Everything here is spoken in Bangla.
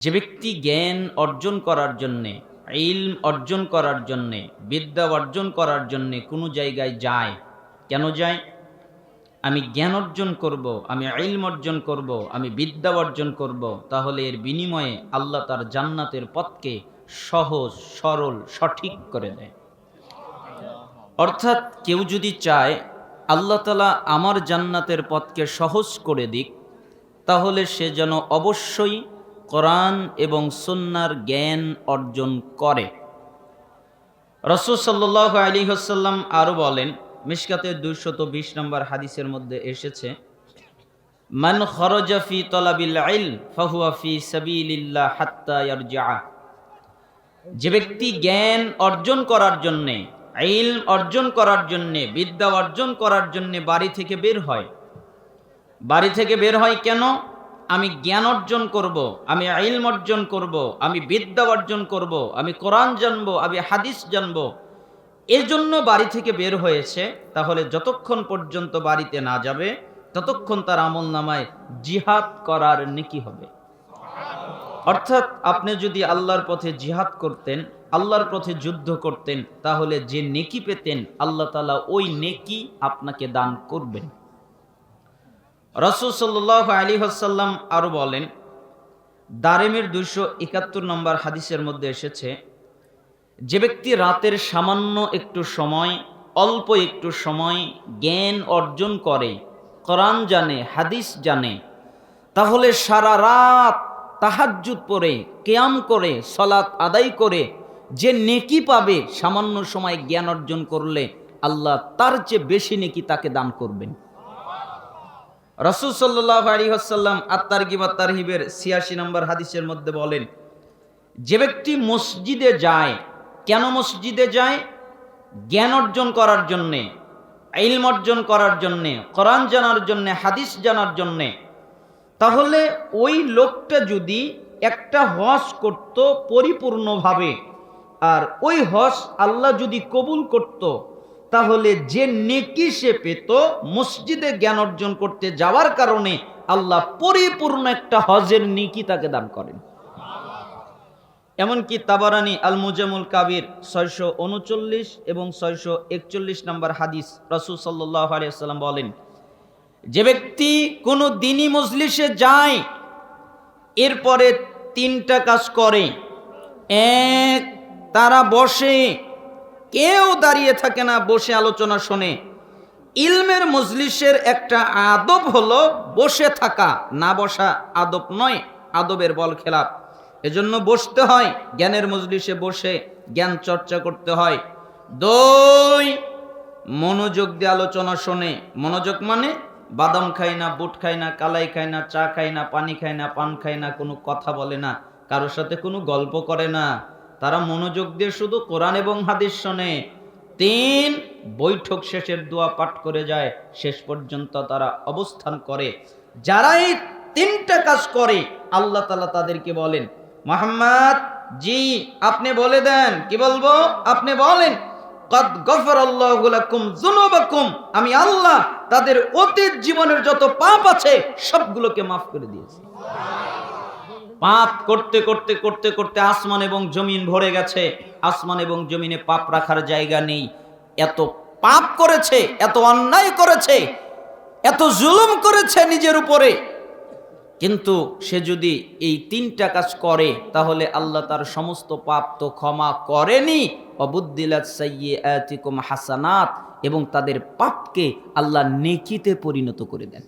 যে ব্যক্তি জ্ঞান অর্জন করার জন্যে, ইলম অর্জন করার জন্যে, বিদ্যা অর্জন করার জন্যে কোনো জায়গায় যায়। কেন যায়? আমি জ্ঞান অর্জন করব, আমি ইলম অর্জন করব, আমি বিদ্যা অর্জন করব, তাহলে এর বিনিময়ে আল্লাহ তার জান্নাতের পথকে সহজ, সরল, সঠিক করে দেয়। অর্থাৎ কেউ যদি চায়, আল্লাহ তালা আমার জান্নাতের পথকে সহজ করে দিক, তাহলে সে যেন অবশ্যই কোরআন এবং সুন্নার জ্ঞান অর্জন করে। রসুল আলী হাসাল্লাম আরও বলেন মিশকাতের দুইশত বিশ নম্বর হাদিসের মধ্যে এসেছে, মান খরজাফি তলাবিল আইল ফাহুয়া ফি সাবিলিল্লাহ হাত্তা ইয়ারজা। যে ব্যক্তি জ্ঞান অর্জন করার জন্যে, ইলম অর্জন করার জন্যে, বিদ্যা অর্জন করার জন্যে বাড়ি থেকে বের হয়, বাড়ি থেকে বের হয় কেন? আমি জ্ঞান অর্জন করব, আমি ইলম অর্জন করব, আমি বিদ্যা অর্জন করব, আমি কোরআন জানব, আমি হাদিস জানব। এর জন্য বাড়ি থেকে বের হয়েছে, তাহলে যতক্ষণ পর্যন্ত বাড়িতে না যাবে, ততক্ষণ তার আমল নামায় জিহাদ করার নেকি হবে। অর্থাৎ আপনি যদি আল্লাহর পথে জিহাদ করতেন, আল্লাহর পথে যুদ্ধ করতেন, তাহলে যে নেকি পেতেন, আল্লাহ তালা ওই নেকি আপনাকে দান করবেন। রসুল সাল্লাহ আলী হাসাল্লাম আরও বলেন, দারেমের দুশো একাত্তর নম্বর হাদিসের মধ্যে এসেছে, যে ব্যক্তি রাতের সামান্য একটু সময়, অল্প একটু সময় জ্ঞান অর্জন করে, কোরআন জানে, হাদিস জানে, তাহলে সারা রাত তাহাজ্জুদ পরে কেয়াম করে সলাৎ আদায় করে, যে নেকি পাবে, সামান্য সময় জ্ঞান অর্জন করলে আল্লাহ তার চেয়ে বেশি নেকি তাকে দান করবেন। রসুল সাল্লাহ আলী আসাল্লাম আত্মার গিবা তারহিবের ছিয়াশি নম্বর হাদিসের মধ্যে বলেন, যে ব্যক্তি মসজিদে যায়, কেন মসজিদে যায়? জ্ঞান অর্জন করার জন্যে, ইলম অর্জন করার জন্যে, কোরআন জানার জন্যে, হাদিস জানার জন্যে। তাহলে ওই লোকটা যদি একটা হজ করত পরিপূর্ণভাবে, আর ওই হজ আল্লাহ যদি কবুল করত তাহলে যে নেকি সে পেত মসজিদে জ্ঞান অর্জন করতে যাওয়ার কারণে আল্লাহ পরিপূর্ণ একটা হজের নেকি তাকে দান করেন। এমনকি তাবারানি আল মুজামুল কাবির ছয়শো উনচল্লিশ এবং ছয়শো একচল্লিশ নম্বর হাদিস রসুল আলিয়াল্লাম বলেন, যে ব্যক্তি কোনো দিনই মজলিসে যায়, এরপরে তিনটা কাজ করে। এক, তারা বসে কেউ দাঁড়িয়ে থাকে না, বসে আলোচনা শোনে। ইলমের মজলিসের একটা আদব হলো বসে থাকা, না বসা আদব নয়, আদবের বল খেলাপ। এজন্য বসতে হয়, জ্ঞানের মজলিসে বসে জ্ঞান চর্চা করতে হয়। দই, মনোযোগ দিয়ে আলোচনা শোনে। মনোযোগ মানে বাদাম খায় না, বুট খায় না, কালাই খায় না, চা খায় না, পানি খায় না, পান খায় না, কোনো কথা বলে না, কারোর সাথে কোনো গল্প করে না। তারা মনোযোগ দিয়ে শুধু কোরআন এবং হাদিস শোনে। তিন, বৈঠক শেষের দোয়া পাঠ করে যায়, শেষ পর্যন্ত তারা অবস্থান করে। যারা এই তিনটা কাজ করে, আল্লাহ তালা তাদেরকে বলেন, মোহাম্মদ, জি, আপনি বলে দেন। কি বলব? আপনি বলেন আমি আল্লাহ তাদের অতীত জীবনের যত পাপ আছে, সবগুলোকে মাফ করে দিয়েছি। পাপ করতে করতে করতে করতে আসমান এবং জমিন ভরে গেছে। আসমান এবং জমিনে পাপ রাখার জায়গা নেই। এত পাপ করেছে, এত অন্যায় করেছে, এত জুলুম করেছে নিজের উপরে। কিন্তু সে যদি এই তিনটা কাজ করে, তাহলে আল্লাহ তার সমস্ত পাপ তো ক্ষমা করেনি। অবুদ্দিলাত সাইয়্যাতিকুম হাসানাত এবং তাদের পাপকে আল্লাহ নেকিতে পরিণত করে দেন।